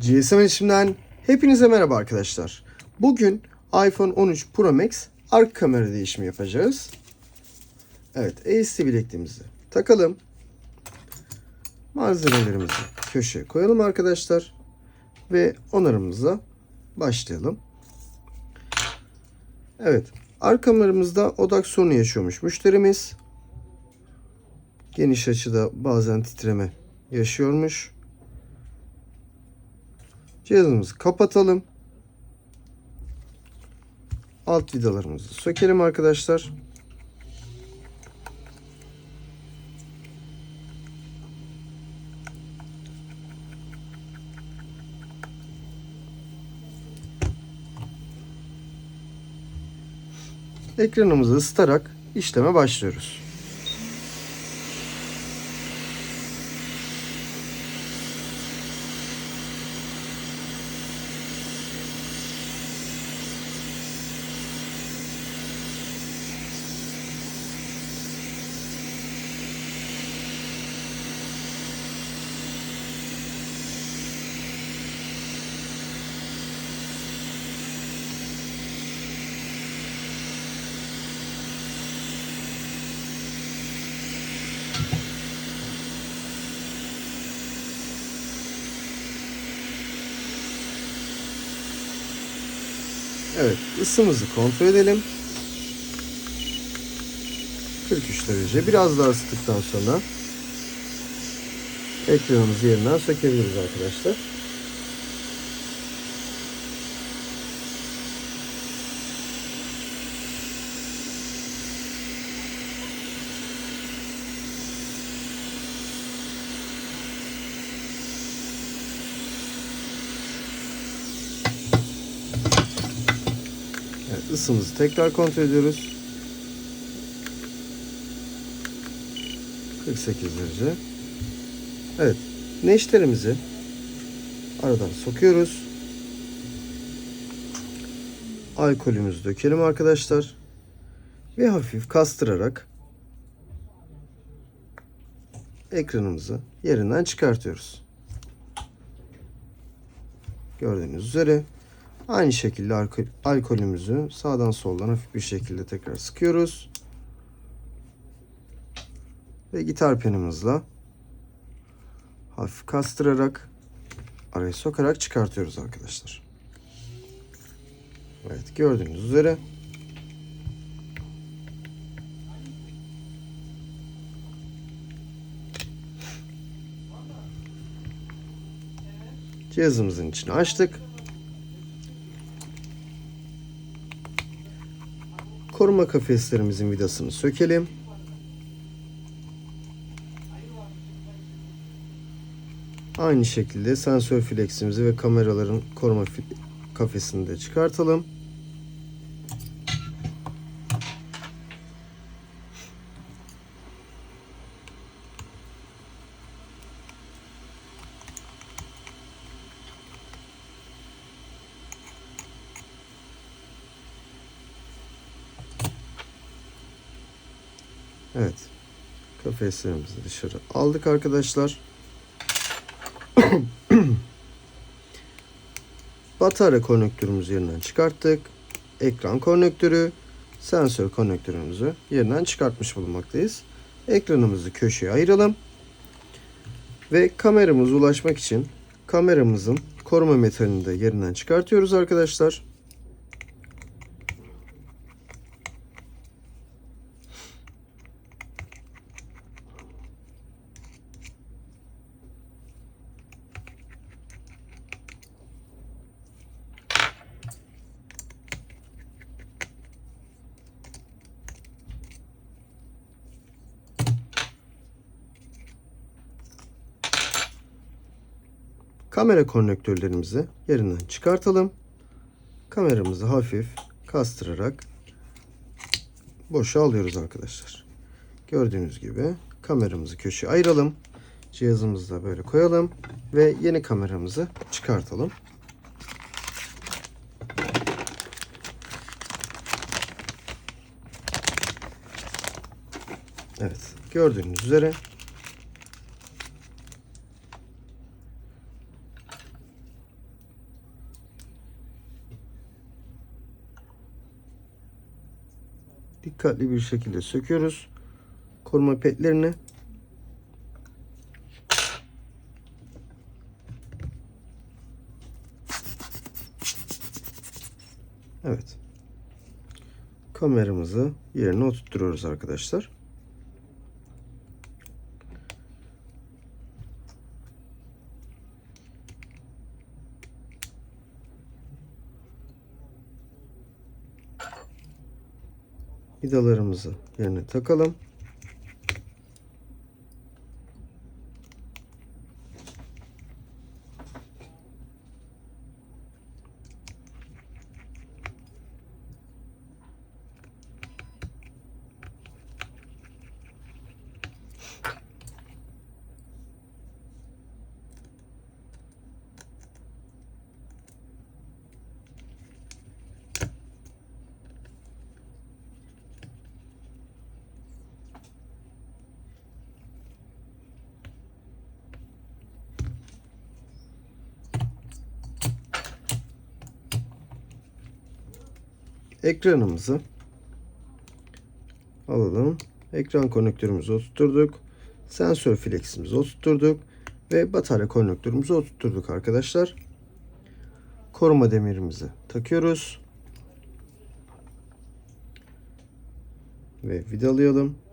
GSM iletişimden hepinize merhaba arkadaşlar. Bugün iPhone 13 Pro Max arka kamera değişimi yapacağız. Evet, AST bilekliğimizi takalım. Malzemelerimizi köşeye koyalım arkadaşlar. Ve onarımıza başlayalım. Evet, arka kameramızda odak sorunu yaşıyormuş müşterimiz. Geniş açıda bazen titreme yaşıyormuş. Cihazımızı kapatalım. Alt vidalarımızı sökelim arkadaşlar. Ekranımızı ısıtarak işleme başlıyoruz. Evet, ısımızı kontrol edelim. 43 derece. Biraz daha ısıttıktan sonra ekranımızı yerinden sökebiliriz arkadaşlar. Isımızı tekrar kontrol ediyoruz. 48 derece. Evet. Neşterimizi aradan sokuyoruz. Alkolümüzü dökelim arkadaşlar. Ve hafif kastırarak ekranımızı yerinden çıkartıyoruz. Gördüğünüz üzere Aynı şekilde alkol, alkolümüzü sağdan soldan hafif bir şekilde tekrar sıkıyoruz. Ve gitar penimizle hafif kastırarak araya sokarak çıkartıyoruz arkadaşlar. Evet gördüğünüz üzere cihazımızın içini açtık. Koruma kafeslerimizin vidasını sökelim. Aynı şekilde sensör fleximizi ve kameraların koruma kafesini de çıkartalım. Evet. Kafeslerimizi dışarı aldık arkadaşlar. Batarya konnektörümüzü yerinden çıkarttık. Ekran konnektörü, sensör konnektörümüzü yerinden çıkartmış bulunmaktayız. Ekranımızı köşeye ayıralım. Ve kameramıza ulaşmak için kameramızın koruma metalini de yerinden çıkartıyoruz arkadaşlar. Kamera konnektörlerimizi yerinden çıkartalım. Kameramızı hafif kastırarak boşa alıyoruz arkadaşlar. Gördüğünüz gibi kameramızı köşeye ayıralım. Cihazımızı da böyle koyalım ve yeni kameramızı çıkartalım. Evet, gördüğünüz üzere dikkatli bir şekilde söküyoruz. Koruma petlerini. Evet. Kameramızı yerine oturtuyoruz arkadaşlar. Vidalarımızı yerine takalım. Ekranımızı alalım. Ekran konnektörümüzü oturtturduk. Sensör fleximizi oturtturduk. Ve batarya konnektörümüzü oturtturduk arkadaşlar. Koruma demirimizi takıyoruz. Ve vidalayalım.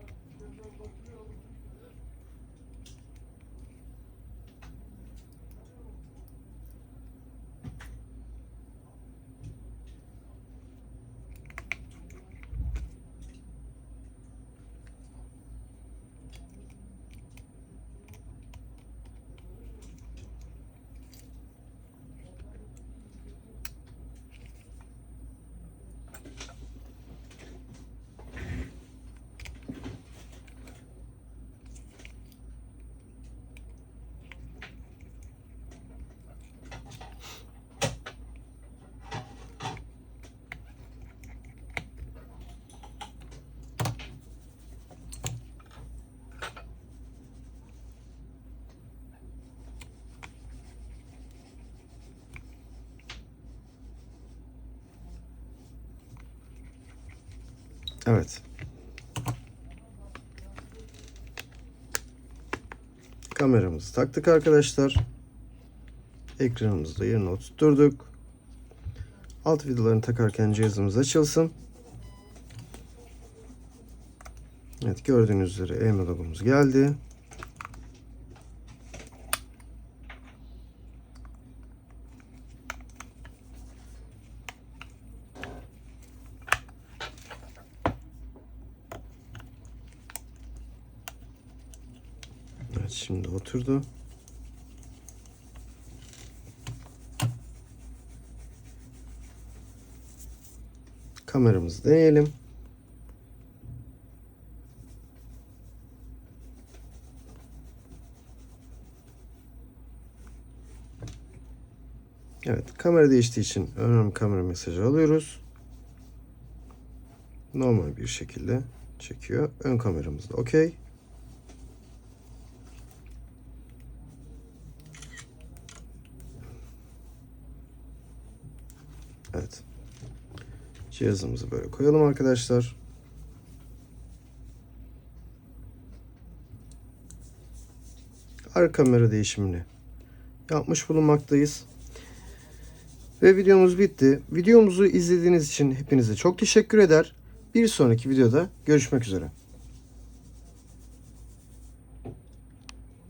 Evet. Kameramızı taktık arkadaşlar. Ekranımızı da yerine oturtturduk. Alt vidalarını takarken cihazımız açılsın. Evet gördüğünüz üzere EMA logomuz geldi. Evet şimdi oturdu. Kameramızı deneyelim. Evet kamera değiştiği için önemli kamera mesajı alıyoruz. Normal bir şekilde çekiyor. Ön kameramız da okey. Evet. Cihazımızı böyle koyalım arkadaşlar. Arka kamera değişimini yapmış bulunmaktayız. Ve videomuz bitti. Videomuzu izlediğiniz için hepinize çok teşekkür eder. Bir sonraki videoda görüşmek üzere.